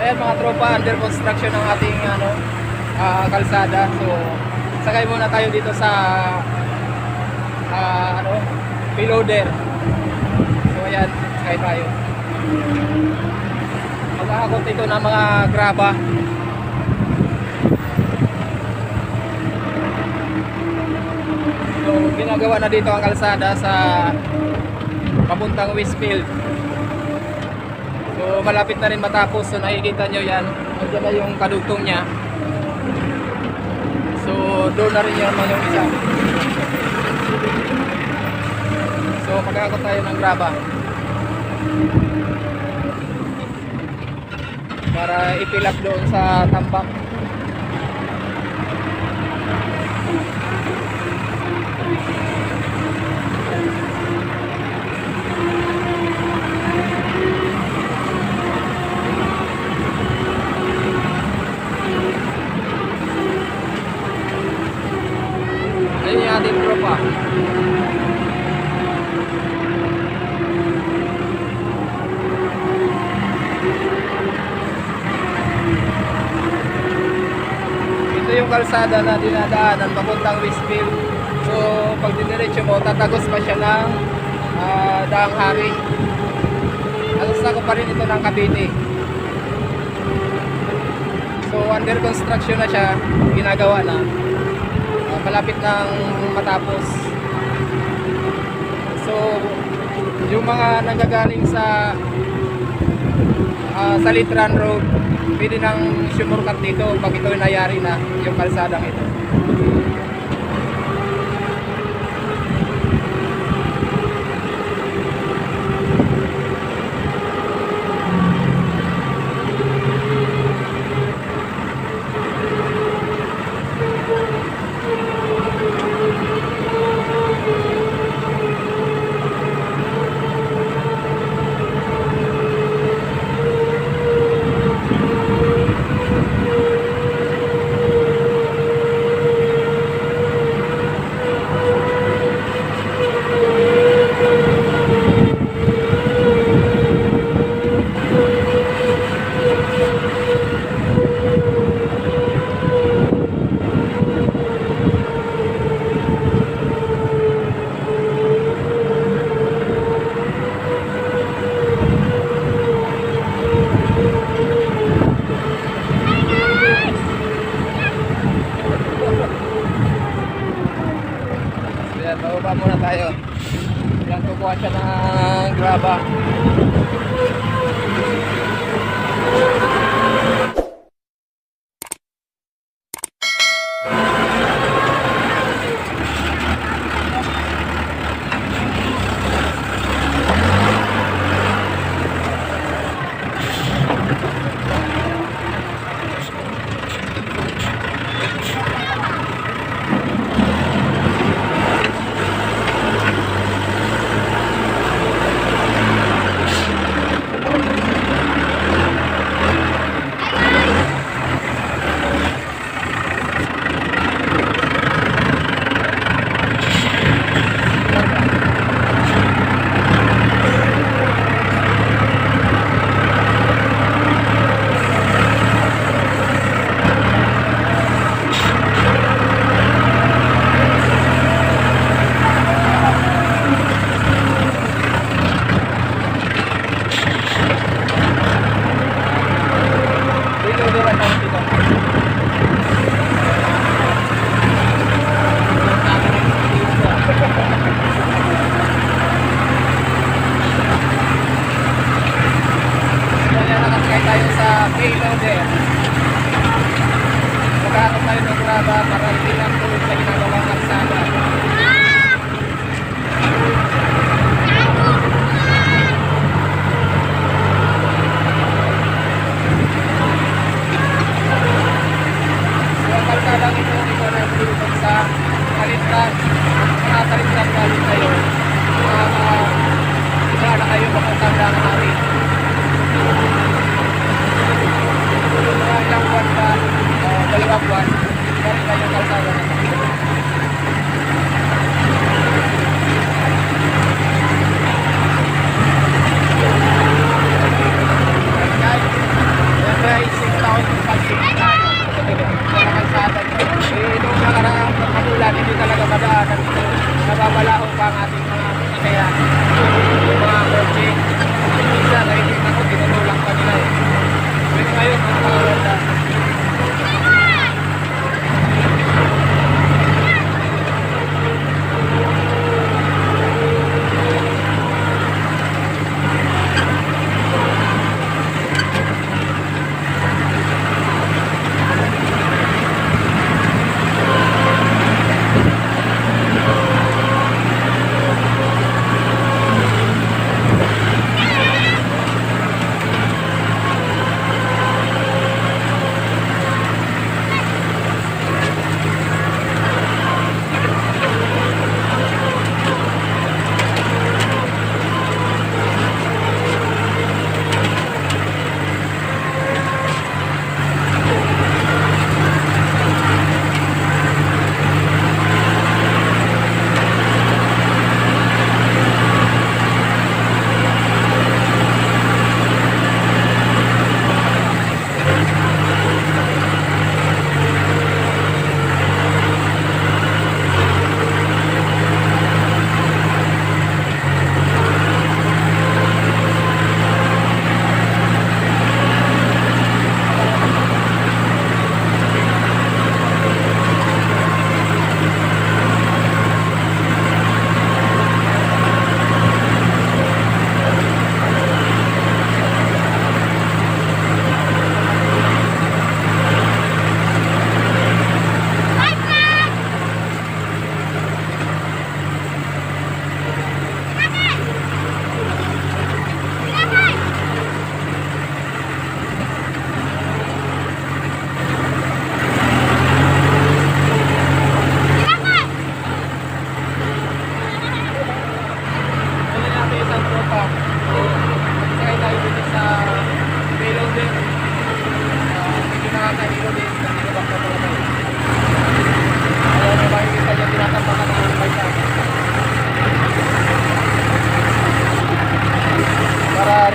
Ayan mga tropa, under construction ang ating ano, ah, kalsada. So, sakay muna tayo dito sa ah, ano, payloader. So, ayan, sakay tayo. Mag-aakot ito ng mga graba. So, ginagawa na dito ang kalsada sa papuntang Westfield. So malapit na rin matapos. So nakikita nyo yan. Nandiyan na yung kadugtong niya. So doon na rin yan naman yung isa. So magkakot tayo ng graba. Para ipilap doon sa tambak. Tropa. Ito yung kalsada na dinadaanan papuntang Westfield. So, pag diniretso mo, tatagos pa siya ng ah, daang hari. Alas na ko pa rin ito ng Cavite. So, under construction na siya, ginagawa na. Malapit nang matapos. So, yung mga nanggagaling sa uh, sa Litran Road, pwede nang sumurkat dito pag ito nayari na yung kalsadang ito. So yan, bababa muna tayo. Yan, kukuha siya ng graba.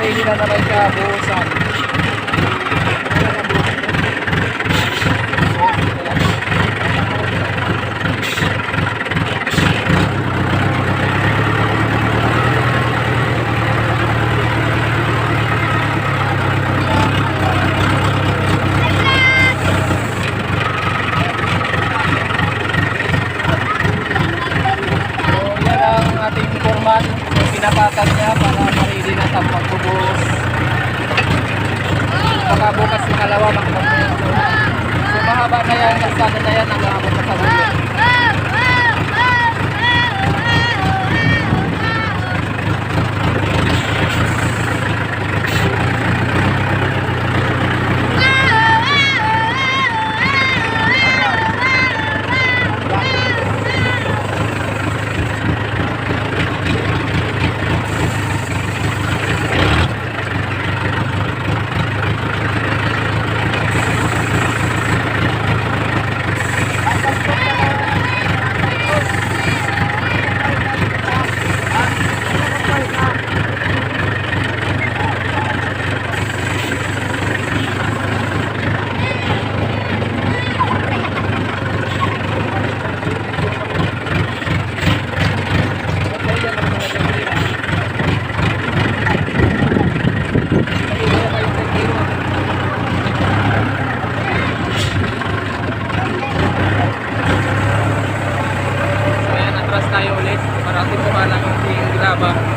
Ready na naman siya buhusan. So, yan. So, pinapatan niya para marili na sa pagbubuhos. Baka bukas yung kalawa makapagbuhos. So, mahaba na yan. Kasada na yan. Hanggang abot na. 吗？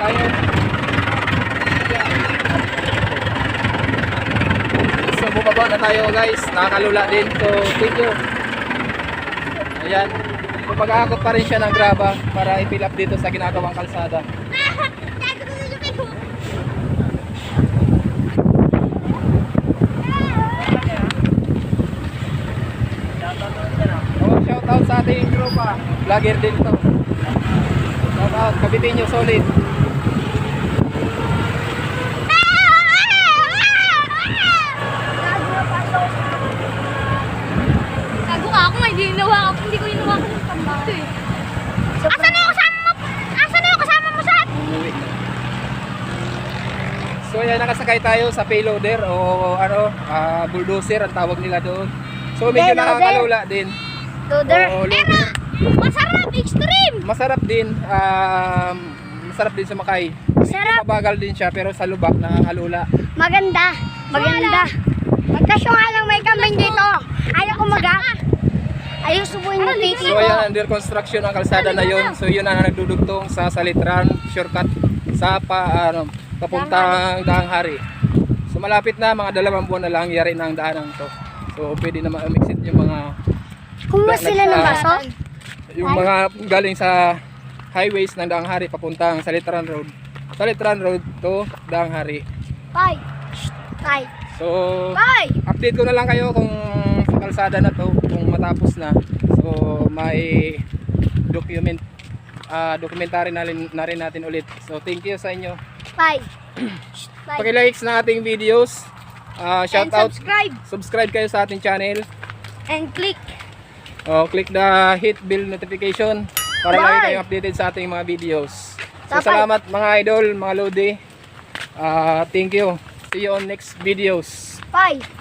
tayo. So bumaba na tayo guys. Nakakalula din. So thank you. Ayan. So pag-aakot pa rin siya ng graba para i-fill up dito sa ginagawang kalsada. Oh, shout out sa ating tropa. Vlogger din to. Shout out. Kapitin nyo solid. Hindi hinawa ako, hindi ko hinawa ko ng pambato eh. Asan na yung kasama mo? Asan na yung kasama mo sa. So ayan, nakasakay tayo sa payloader o ano, ah, bulldozer ang tawag nila doon. So medyo nakakalula din. Loader. Oo, loader. Masarap, extreme! Masarap din, um, masarap din sumakay. Masarap. Mabagal din siya pero sa lubak nakakalula. Maganda. Maganda. Kaso nga lang may kambing dito. Ayaw ko maga. Ayaw subuhin mo titi So ko. ayan, under construction ang kalsada na yun. So yun ang nagdudugtong sa Salitran, shortcut sa pa, ano, papuntang Daang Hari. So malapit na, mga dalawang buwan na lang yari na ang daanan to. So pwede na ma-exit yung mga Kumuha sila ng baso? yung mga galing sa highways ng Daang Hari papuntang Salitran Road. Salitran Road to Daang Hari. Tay. Tay. So Tay! update ko na lang kayo kung sa kalsada na to na so may document ah dokumentary na rin, na rin natin ulit so thank you sa inyo Tay. Tay. paki-likes ng ating videos ah shout And out subscribe. subscribe kayo sa ating channel And click. oh, click the hit bell notification para Bye. lagi kayong updated sa ating mga videos so salamat mga idol mga lodi ah thank you see you on next videos Bye.